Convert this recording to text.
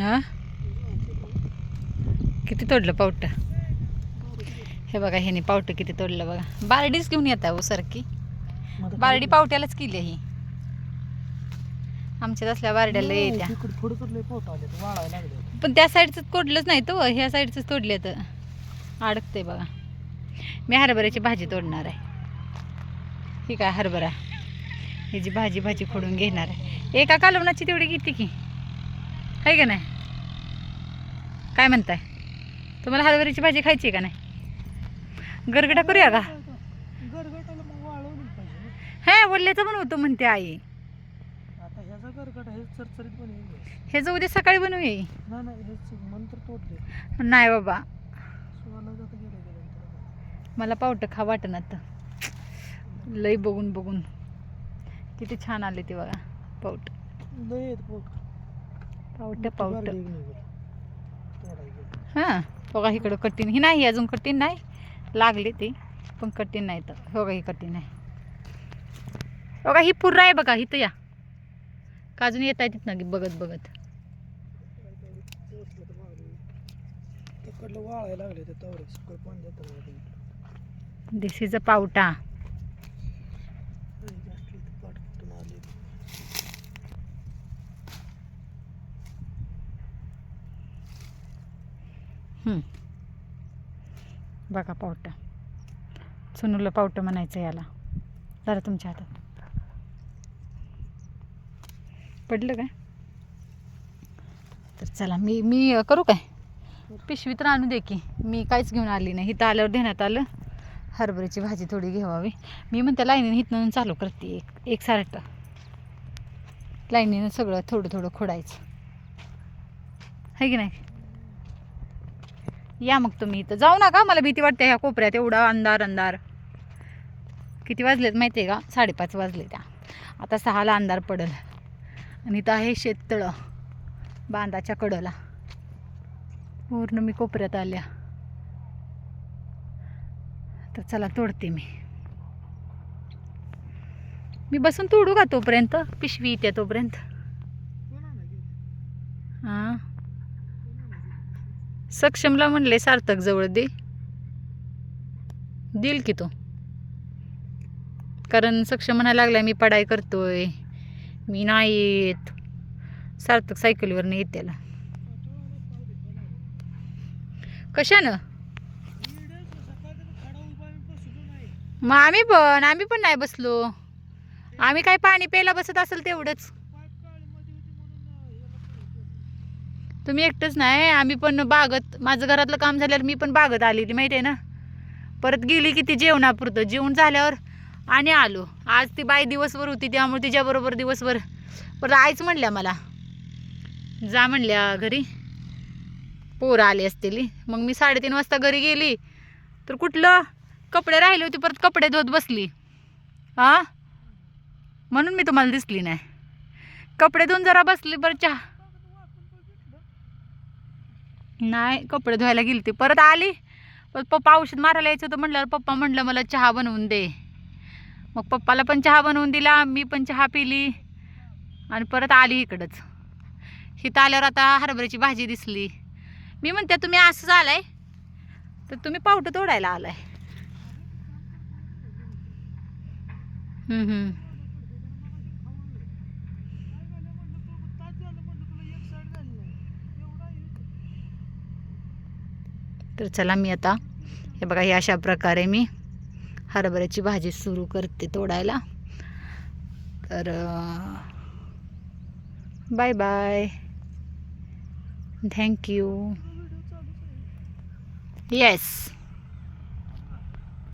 हा? किती तोडलं पावटं? हे बघा ह्याने पावटं किती तोडलं बघा. बारडीच घेऊन येत आहे सारखी बारडी पावट्यालाच केली ही. आमच्यात असल्या बारड्याला येत्या. पण त्या साईडचं तोडलंच नाही तो ह्या साईडचंच तोडले तर अडकते बघा. मी हरभऱ्याची भाजी तोडणार आहे. ही काय हरभरा? ह्याची भाजी भाजी खोडून घेणार आहे. एका कालवणाची तेवढी किती की. आहे का नाही? काय म्हणताय? तुम्हाला हरभऱ्याची भाजी खायची आहे का नाही? गरगडा करूया का? हे वल्ल्याचं पण होतं म्हणते आई. गरगट हे हे जाऊ दे सकाळी बनवूया. नाही बाबा. मला पावटं खा वाटण आता. लई बघून बघून. किती छान आले ते बघा पावट. पावट. पावट. हां बघा इकडं कठीण. ही नाही अजून कठीण नाही. लागले ते पण कठीण नाही तर. बघा ही कठीण आहे. बघा ही पुर्रा आहे बघा इथं या. का अजून येत आहे तिथनं बघत बघत. दिस इज अ पावटा. बघा पावटा. सुनूला पावटं म्हणायचं याला. जरा तुमच्या हातात. पडलं काय तर चला मी मी करू काय? पिशवी तर आणू दे की. मी काहीच घेऊन आली नाही. इथं आल्यावर देण्यात आलं. हरभऱ्याची भाजी थोडी घेवावी मी म्हणते लाईनीने इथनं चालू करते एक एक सारखं लाईनीनं सगळं थोडं थोडं खोडायचं. आहे की नाही? या मग तुम्ही इथं. जाऊ नका मला भीती वाटते ह्या कोपऱ्यात एवढा अंधार अंधार. किती वाजलेत माहिती आहे का? साडेपाच वाजले त्या. आता सहाला अंधार पडल. आणि इथं आहे शेततळं बांधाच्या कडला. पूर्ण मी कोपऱ्यात आल्या. तर चला तोडते मी. मी बसून तोडू का तोपर्यंत? पिशवी येते तोपर्यंत? हां? सक्षमला म्हणले सार्थक जवळ दे. देईल की तो. कारण सक्षम म्हणायला लागला मी पढाई करतोय. मी नाही येत. सार्थक सायकलीवर नाही येत त्याला. कशानं? मग आम्ही पण आम्ही पण नाही बसलो. आम्ही काय पाणी प्यायला बसत असेल तेवढंच पाईप काळीमध्ये होती म्हणून अं, याला पळतो. तुम्ही एकटंच नाही आम्ही पण बागत माझं घरातलं काम झाल्यावर मी पण बागत आलेली माहिती आहे ना? परत गेली की ती जेवणापुरतं. जेवण झाल्यावर आणि आलो. आज ती बाई दिवसभर होती त्यामुळे तिच्याबरोबर दिवसभर. परत आईच म्हणल्या मला जा म्हणल्या घरी. पोरं आली असतील. मग मी साडेतीन वाजता घरी गेली. तर कुठलं? कपडे राहिले होते परत कपडे धुवत बसली. हां म्हणून मी तुम्हाला दिसली नाही. कपडे धुवून जरा बसली बरं चहा. नाही कपडे धुवायला गेली ती परत आली. परत पप्पा औषध मारायला यायचं होतं म्हटल्यावर पप्पा म्हटलं मला चहा बनवून दे. मग पप्पाला पण चहा बनवून दिला मी पण चहा पिली आणि परत आली इकडंच. हिथं आल्यावर आता हरभऱ्याची भाजी दिसली. मी म्हणते तुम्ही असंच आलाय तर तुम्ही पावटं तोडायला आलाय हम्म, हम्म. तास झालं म्हणलं तुला एक साईड झाली नाही. एवढा आहे. तर चला मी आता हे बघा हे अशा प्रकारे मी हरभऱ्याची भाजी सुरू करते तोडायला. तर बाय बाय थँक्यू येस